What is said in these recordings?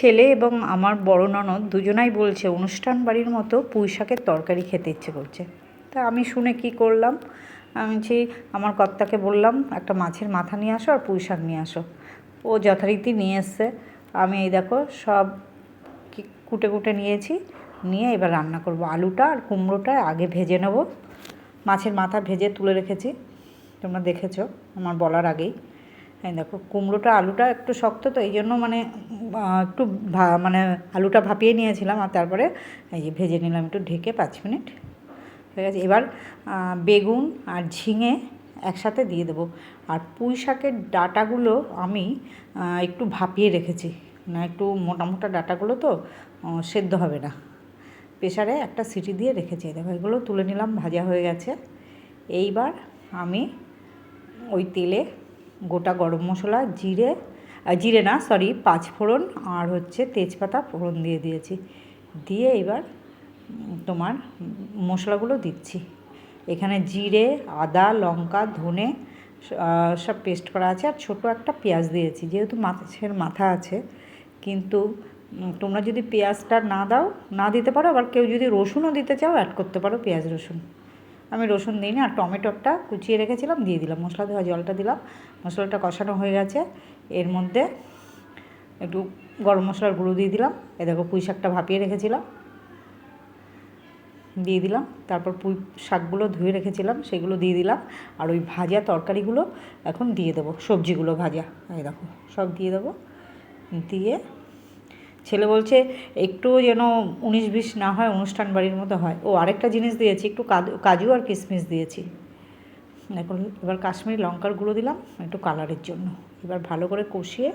ছেলে এবং আমার বড় ননদ দুজনাই বলছে, অনুষ্ঠান বাড়ির মতো পুঁই শাকের তরকারি খেতে ইচ্ছে করছে। তা আমি শুনে কি করলাম? আমি যে আমার কর্তাকে বললাম, একটা মাছের মাথা নিয়ে আসো আর পুঁই শাক নিয়ে আসো। ও যথারীতি নিয়ে এসছে। আমি এই দেখো সব কুটে কুটে নিয়েছি, নিয়ে এবার রান্না করব। আলুটা আর কুমড়োটা আগে ভেজে নেব। মাছের মাথা ভেজে তুলে রেখেছি। তোমরা দেখেছ, আমার বলার আগেই। এই দেখো, কুমড়োটা, আলুটা একটু শক্ত তো, এই জন্য মানে একটু মানে আলুটা ভাপিয়ে নিয়েছিলাম আর তারপরে এই যে ভেজে নিলাম একটু ঢেকে পাঁচ মিনিট। হয়ে গেছে। এবার বেগুন আর ঝিঙে একসাথে দিয়ে দেবো। আর পুঁই শাকের ডাটাগুলো আমি একটু ভাপিয়ে রেখেছি। না, একটু মোটা মোটা ডাটাগুলো তো সেদ্ধ হবে না। প্রেশারে একটা সিটি দিয়ে রেখেছি। দেখো, এগুলো তুলে নিলাম, ভাজা হয়ে গেছে। এইবার আমি ওই তেলে গোটা গরম মশলা, জিরে জিরে না সরি পাঁচ ফোড়ন আর হচ্ছে তেজপাতা ফোড়ন দিয়ে দিয়েছি। দিয়ে এবার তোমার মশলাগুলো দিচ্ছি। এখানে জিরে, আদা, লঙ্কা, ধনে সব পেস্ট করা আছে আর ছোটো একটা পেঁয়াজ দিয়েছি। যেহেতু মাছের মাথা আছে, কিন্তু তোমরা যদি পেঁয়াজটা না দাও, না দিতে পারো, আবার কেউ যদি রসুনও দিতে চাও অ্যাড করতে পারো পেঁয়াজ, রসুন। আমি রসুন দিইনি আর টমেটোটা কুচিয়ে রেখেছিলাম, দিয়ে দিলাম। মশলা দেওয়া জলটা দিলাম। মশলাটা কষানো হয়ে গেছে। এর মধ্যে একটু গরম মশলার গুঁড়ো দিয়ে দিলাম। এ দেখো পুঁই শাকটা ভাপিয়ে রেখেছিলাম। দিয়ে দিলাম। তারপর পুঁই শাকগুলো ধুয়ে রেখেছিলাম, সেগুলো দিয়ে দিলাম। আর ওই ভাজা তরকারিগুলো এখন দিয়ে দেবো, সবজিগুলো ভাজা। এই দেখো, সব দিয়ে দেবো। দিয়ে ছেলে বলছে, একটু যেন উনিশ বিশ না হয়, অনুষ্ঠান বাড়ির মতো হয়। ও আরেকটা জিনিস দিয়েছি, একটু কাজু আর কিশমিশ দিয়েছি। এখন এবার কাশ্মীরি লঙ্কার গুঁড়ো দিলাম, একটু কালারের জন্য। এবার ভালো করে কষিয়ে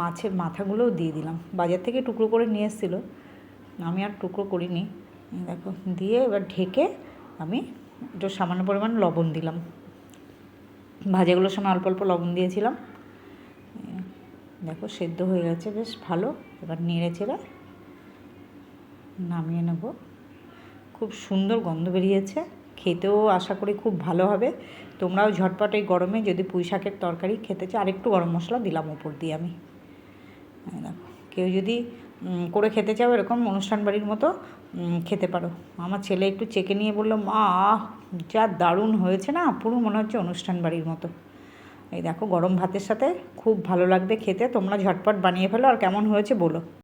মাছের মাথাগুলোও দিয়ে দিলাম। বাজার থেকে টুকরো করে নিয়ে এসেছিল। আমি আর টুকরো করিনি। দেখো, দিয়ে এবার ঢেকে আমি একটু সামান্য পরিমাণ লবণ দিলাম। ভাজাগুলোর সময় অল্প অল্প লবণ দিয়েছিলাম। দেখো, সেদ্ধ হয়ে গেছে, বেশ ভালো। এবার নেড়ে চেড়ে নামিয়ে নেব। খুব সুন্দর গন্ধ বেরিয়েছে। খেতেও আশা করি খুব ভালো হবে। তোমরাও ঝটপট এই গরমে যদি পুঁই শাকের তরকারি খেতে চাও, আরেকটু গরম মশলা দিলাম ওপর দিয়ে আমি। দেখো, কেউ যদি করে খেতে চাও এরকম অনুষ্ঠান বাড়ির মতো খেতে পারো। আমার ছেলে একটু চেকে নিয়ে বলল, মা, যা দারুণ হয়েছে না, পুরো মনে হচ্ছে অনুষ্ঠান বাড়ির মতো। এই দেখো গরম ভাতের সাথে খুব ভালো লাগবে খেতে। তোমরা ঝটপট বানিয়ে ফেলো আর কেমন হয়েছে বলো।